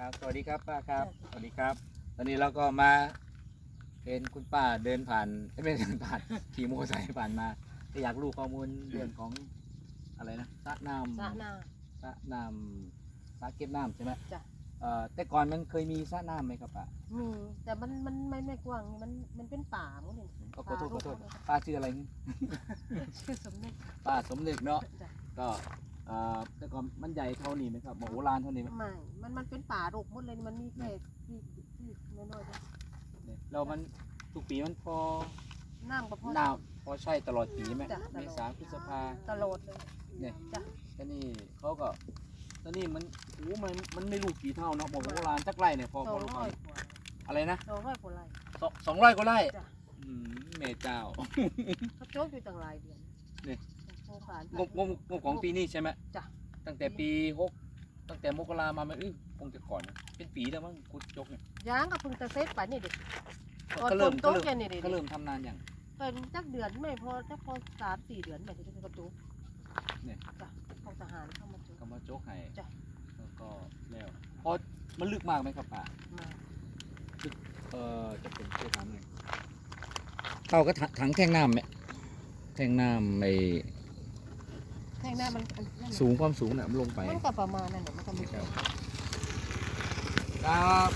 ครับสวัสดีครับป้าครับจ้ะสวัสดีครับ ตอนนี้เราก็มาเห็นคุณป้าเดินผ่านเอ้ยไม่ใช่เดินผ่านขี่มอเตอร์ไซค์ผ่านมาก็อยากรู้ข้อมูลเรื่องของอะไรนะสระน้ำสระนาสระน้ำสระเก็บน้ำใช่ไหมจ้ะเอ่อแต่ก่อนมันเคยมีสระน้ำไหมครับป้ามีแต่มันมันไม่ไม่กว้างมันมันเป็นป่าหมดเลยขอโทษขอโทษป่ารกป้าชื่ออะไรนี่ชื่อสมเด็จป้าสมนึกเนาะจ้ะก็เอ่อแต่ก่อนมันใหญ่เท่านี้ไหมครับมโหฬารเท่านี้ไหมไม่ มันมันเป็นป่ารกหมดเลยมันมีแค่ที่ที่น้อยๆเดียวเนี่ยแล้วมันทุกปีมันพอน้ำก็พอหนาวพอใช่ตลอดปีไหมจ้ะตลอดเมษาพฤษภา ตลอดเลยเนี่ย จ้ะแต่นี่เขาก็แต่นี่มันโอ้มันมันไม่รู้กี่เท่าเนาะบอกโบราณสักไร่เนี่ยพอสพอองรู้ร้ก่ออนยกว่าอะไรนะสองร้อยกว่าไร่สองสองร้อยกว่าไร่จ้ะ อืมเมเจ้า เขาโจ๊กอยู่ตั้งหลายเดือนนี่โครงการงบงบงบของปีนี้ใช่ไหมจ้ะตั้งแต่ปีหกตั้งแต่มกรามามันอื้อคงจะก่อนนะเป็นปีแล้วมั้งคุดจกเนี่ยยางก็เพิ่งจะเซตไปนี่เด็กก็เริ่มโต๊ะก็เริ่มแค่นี้เด็กก็เริ่มทำนานอย่างเป็นจักเดือนไม่พอจักพอสามสี่เดือนแบบที่เขาโจ๊กเนี่ยจ้ะของทหารเข้ามาโจ๊กก็มาจกให้จ้ะ แล้วก็แล้วพอมันลึกมากไหมครับป่ามาเออจะเป็นเชื่อถามหน่อยเขาก็ถังแท่งน้ำไหมแท่งน้ำไอ แท่งหน้ามันอันนั่นน่ะสูงความสูงน่ะมันลงไปมันก็ประมาณนั้นแหละมันก็ไม่ครัใช่บครับ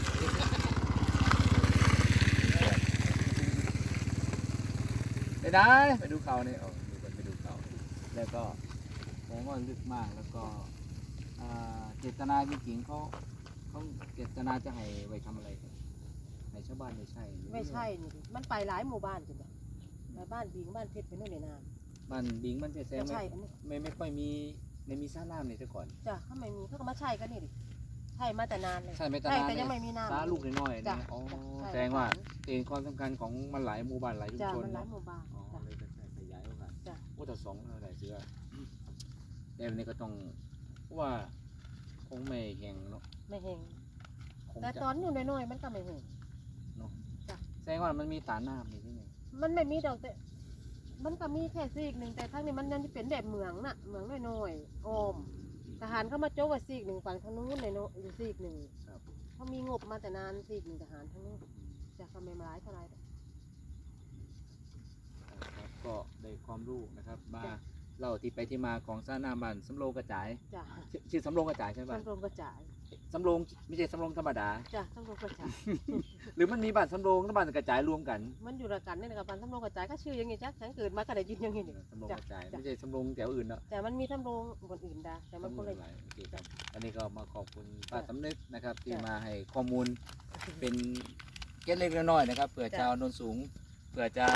ไปได้ไปดูเขาเนี่ยเอาดูกันไปดูเขาแล้วก็ผมก็ลึกมากแล้วก็อ่าเจตนาจริงๆเขาเขาเจตนาจะให้ไว้ทำอะไรกันให้ชาวบ้านไม่ใช่หรือไม่ใช่นี่ดิมันไปหลายหมู่บ้านจริงๆในบ้านบิงบ้านเพชรไปนู่นในนา บ้านบิงบ้านเพชรแซก็งใช่ไม่อันนี้ไม่ไม่ค่อยมีไม่มีสระน้ำเลยแต่ก่อนจ้ะถ้าไม่มีเขาก็มาใช่กันนี่ดิใช่มาแต่นานเลย ใช่ไม่ตใช่นานแต่เลยังยไม่มีน้ำสาลูกน้อยๆจ้ะเนี่ยอ๋อใช่แสดงว่าเห็นความสำคัญของมันหลายหมู่บ้านหลายชุมจ้ะชนมันหลายเนาะหมู่บ้านอ๋อจ้ะ เลยจะขยายโอกาสจ้ะโอ้แต่สองเท่าไหร่เสือแต่วันนี้ก็ต้องเพราะว่าคงไม่แห้งเนาะไม่เห็นคงแต่จะตอนอยู่น้อยๆมันก็ไม่เห็นแสดงว่ามันมีตาน้ำนี่ที่ไหนมันไม่มีดอกแต่ มันก็มีแค่ซีกหนึ่งแต่ทั้งนี้มันยังเป็นแบบเหมืองน่ะเหมืองน้อยๆอ้อมทหารเข้ามาโจ๊กไว้ซีกหนึ่งฝั่งทางนู้นในโนอยู่ซีกหนึ่งครับ เขามีงบมาแต่นานซีกหนึ่งทหารทั้งนู้นจะก็ไม่มาหลายเท่าไหรครับก็ได้ความรู้นะครับมาจ้ะ เล่าที่ไปที่มาของซ่าน้ำบันสำโรงกระจายจ้ะชื่อชื่อสำโรงกระจายใช่ไหมชมรมกระจายสำโรงไม่ใช่สำโรงธรรมดา จ้ะชมรมกระจาย หรือมันมีบ้านสำโรงและบ้านกระจายรวมกันมันอยู่ระกันนี่นะครับชมรมกระจายก็ชื่ออย่างงี้จ้ะฉันเกิดมาก็ได้ยินอย่างงี้นี่ สำโรงกระจายจ้ะ ไม่ใช่สำโรงแถวอื่นเนาะแต่มันมีชมรมคนอื่นได้แต่มันสำคโรนงละหลายโอเคครับอันนี้ก็มาขอบคุณป้าจ้ะสำนึกนะครับที่จ้ะ มาให้ข้อมูลเป็นเกล็ดเล็กน้อยๆนะครับเผื่อจ้ะชาวโนนสูงเผื่อจะ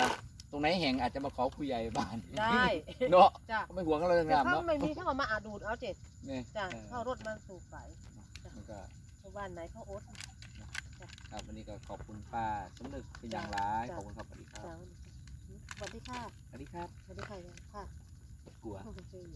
ตรงไหนแห่งอาจจะมาขอผู้ใหญ่บ้านได้เนาะจ้ะก็ไม่ห่วงกันเลยแต่นะถ้าเนาะไม่มีเขาก็มาอาดูดเอาเจ็ดนี่จ้ะเออเข้ารถมาสูบไปมันก็ชาวบ้านไหนเขาอด ครับวันนี้ก็ขอบคุณป้าสำนึกเป็นอย่างไรจ้ะ ขอบคุณครับสวัสดีครับจ้ะสวัสดีค่ะสวัสดีครับสวัสดีค่ะค่ะ กลัวขอบคุณ